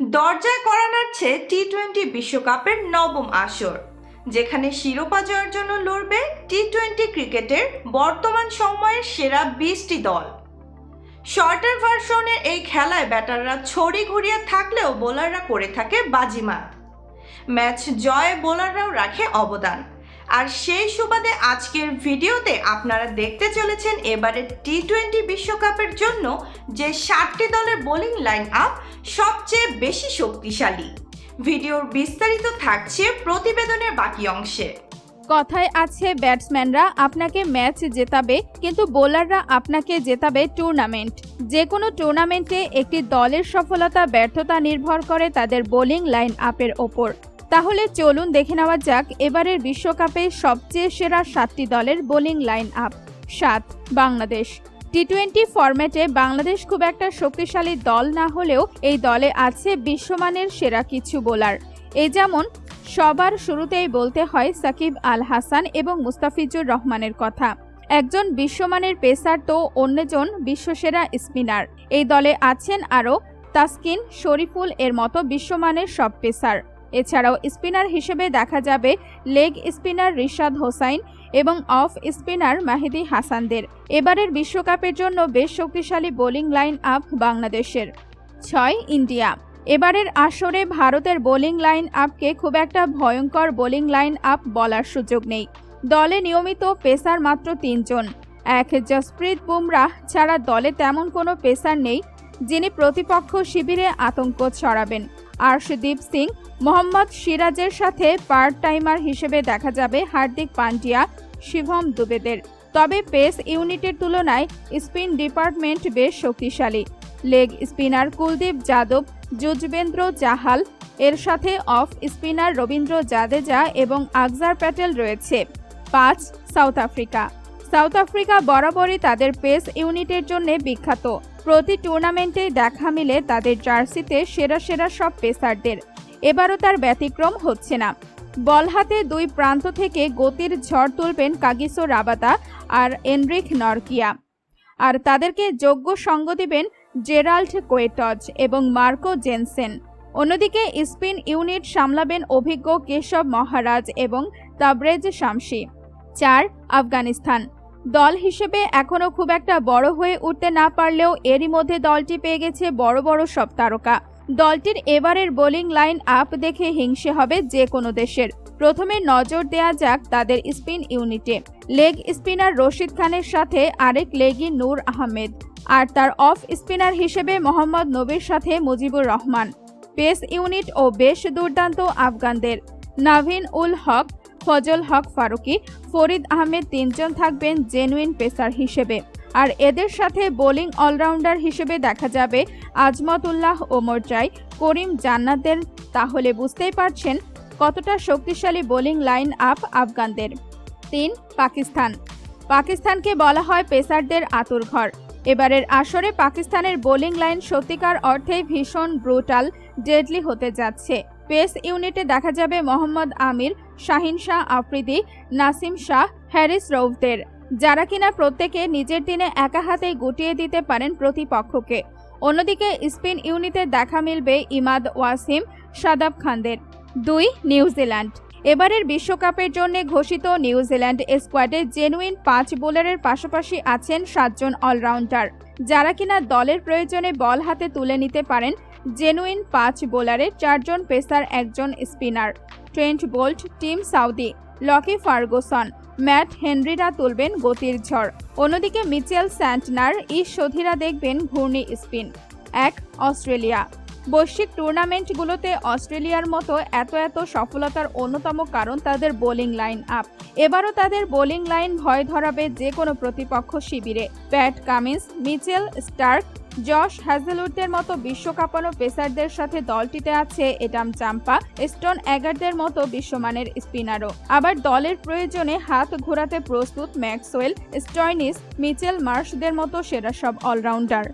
দরজায় করা নাড়ছে T twenty বিশ্বকাপের নবম আসর, যেখানে শিরোপা জয়ের জন্য লড়বে টি টোয়েন্টি ক্রিকেটের বর্তমান সময়ের সেরা বিশটি দল। শর্টার ভার্সনের এই খেলায় ব্যাটাররা ছড়ি ঘুরিয়ে থাকলেও বোলাররা করে থাকে বাজিমাত। ম্যাচ জয়ে বোলাররাও রাখে অবদান। আর সেই সুবাদে আজকের ভিডিওতে আপনারা দেখতে চলেছেন এবারের টি টোয়েন্টি বিশ্বকাপের জন্য যে সাতটি দলের বোলিং লাইন আপ সবচেয়ে বেশি শক্তিশালী। ভিডিওর বিস্তারিত থাকছে প্রতিবেদনের বাকি অংশে। কথায় আছে ব্যাটসম্যানরা আপনাকে ম্যাচ জেতাবে, কিন্তু বোলাররা আপনাকে জেতাবে টুর্নামেন্ট। যে কোনো টুর্নামেন্টে একটি দলের সফলতা, ব্যর্থতা নির্ভর করে তাদের বোলিং লাইন আপের ওপর। তাহলে চলুন দেখে নেওয়া যাক এবারের বিশ্বকাপে সবচেয়ে সেরা সাতটি দলের বোলিং লাইন আপ সাত, বাংলাদেশ। টি টোয়েন্টি ফরম্যাটে বাংলাদেশ খুব একটা শক্তিশালী দল না হলেও এই দলে আছে বিশ্বমানের সেরা কিছু বোলার। এ যেমন সবার শুরুতেই বলতে হয় সাকিব আল হাসান এবং মুস্তাফিজুর রহমানের কথা। একজন বিশ্বমানের পেসার তো অন্যজন বিশ্বসেরা স্পিনার। এই দলে আছেন আরও তাসকিন, শরীফুল এর মতো বিশ্বমানের সব পেসার। এছাড়াও স্পিনার হিসেবে দেখা যাবে লেগ স্পিনার রিশাদ হোসাইন এবং অফ স্পিনার মাহিদি হাসানদের। এবারের বিশ্বকাপের জন্য বেশ শক্তিশালী বোলিং লাইন আপ বাংলাদেশের। ছয়, ইন্ডিয়া। এবারের আসরে ভারতের বোলিং লাইন আপকে খুব একটা ভয়ঙ্কর বোলিং লাইন আপ বলার সুযোগ নেই। দলে নিয়মিত পেসার মাত্র তিনজন এক, জসপ্রীত বুমরাহ ছাড়া দলে তেমন কোনো পেসার নেই, যিনি প্রতিপক্ষ শিবিরে আতঙ্ক ছড়াবেন। আর্শদীপ সিং মোহাম্মদ সিরাজের সাথে পার্ট টাইমার হিসেবে দেখা যাবে হার্দিক পান্ডিয়া, শিভম দুবেদের। তবে পেস ইউনিটের তুলনায় স্পিন ডিপার্টমেন্ট বেশ শক্তিশালী। লেগ স্পিনার কুলদীপ যাদব, যুজবেন্দ্র জাহাল, এর সাথে অফ স্পিনার রবীন্দ্র জাদেজা এবং আকজার প্যাটেল রয়েছে। পাঁচ, সাউথ আফ্রিকা। সাউথ আফ্রিকা বরাবরই তাদের পেস ইউনিটের জন্য বিখ্যাত। প্রতি টুর্নামেন্টেই দেখা মিলে তাদের জার্সিতে সেরা সেরা সব পেসারদের। এবারও তার ব্যতিক্রম হচ্ছে না। বল হাতে দুই প্রান্ত থেকে গতির ঝড় তুলবেন কাগিসো রাবাতা আর এনরিক নরকিয়া। আর তাদেরকে যোগ্য সঙ্গ দিবেন জেরাল্ড কোয়েটজ এবং মার্কো জেনসেন। অন্যদিকে স্পিন ইউনিট সামলাবেন অভিজ্ঞ কেশব মহারাজ এবং তাবরেজ শামসি। চার, আফগানিস্তান। দল হিসেবে এখনও খুব একটা বড় হয়ে উঠতে না পারলেও এরই মধ্যে দলটি পেয়ে গেছে বড় বড় সব তারকা। দলটির এবারের বোলিং লাইন আপ দেখে হিংসে হবে যে কোনো দেশের। প্রথমে নজর দেয়া যাক তাদের স্পিন ইউনিটে। লেগ স্পিনার রশিদ খানের সাথে আরেক লেগি নূর আহমেদ। আর তার অফ স্পিনার হিসেবে মোহাম্মদ নবীর সাথে মুজিবুর রহমান। পেস ইউনিট ও বেশ দুর্দান্ত আফগানদের। নাভিন উল হক, ফজল হক ফারুকি, ফরিদ আহমেদ তিনজন থাকবেন জেনুইন পেসার হিসেবে। আর এদের সাথে বোলিং অলরাউন্ডার হিসেবে দেখা যাবে আজমতুল্লাহ ওমরজাই করিম জান্নাতের, তাহলে বুঝতেই পারছেন কতটা শক্তিশালী বোলিং লাইন আপ আফগানদের। তিন, পাকিস্তান। পাকিস্তানকে বলা হয় পেসারদের আতুরঘর এবারের আসরে পাকিস্তানের বোলিং লাইন সত্যিকার অর্থেই ভীষণ ব্রুটাল, ডেডলি হতে যাচ্ছে। পেস ইউনিটে দেখা যাবে মোহাম্মদ আমির, শাহিন শাহ আফ্রিদি, নাসিম শাহ, হ্যারিস রৌফদের যারা কিনা প্রত্যেকে নিজের দিনে একা হাতেই গুটিয়ে দিতে পারেন প্রতিপক্ষকে। অন্যদিকে স্পিন ইউনিটে দেখা মিলবে ইমাদ ওয়াসিম, সাদাব খানদের। দুই, নিউজিল্যান্ড। এবারের বিশ্বকাপের জন্য ঘোষিত নিউজিল্যান্ড স্কোয়াডে জেনুইন পাঁচ বোলারের পাশাপাশি আছেন সাতজন অলরাউন্ডার। যারা কিনা দলের প্রয়োজনে বল হাতে তুলে নিতে পারেন, জেনুইন পাঁচ বোলারে চারজন পেসার, একজন spinner. Trent Boult, Tim Southee, Lockie Ferguson. Matt হেনরিরা তুলবেন গতির ঝড়। অন্যদিকে মিচেল স্যান্টনার ইস সধীরা দেখবেন ঘূর্ণি স্পিন। এক, অস্ট্রেলিয়া। বৈশ্বিক টুর্নামেন্টগুলোতে অস্ট্রেলিয়ার মতো এত এত সফলতার অন্যতম কারণ তাদের বোলিং লাইন আপ এবারও তাদের বোলিং লাইন ভয় ধরাবে যে কোনো প্রতিপক্ষ শিবিরে। Pat Cummins, Mitchell Starc Josh হ্যাজেলউডদের মতো বিশ্বকাপানো পেসারদের সাথে দলটিতে আছে এডাম চাম্পা, স্টোন এগারদের মতো বিশ্বমানের স্পিনারও। আবার দলের প্রয়োজনে হাত ঘোরাতে প্রস্তুত ম্যাক্সওয়েল, স্টয়নিস মিচেল মার্শদের মতো সেরা সব অলরাউন্ডার।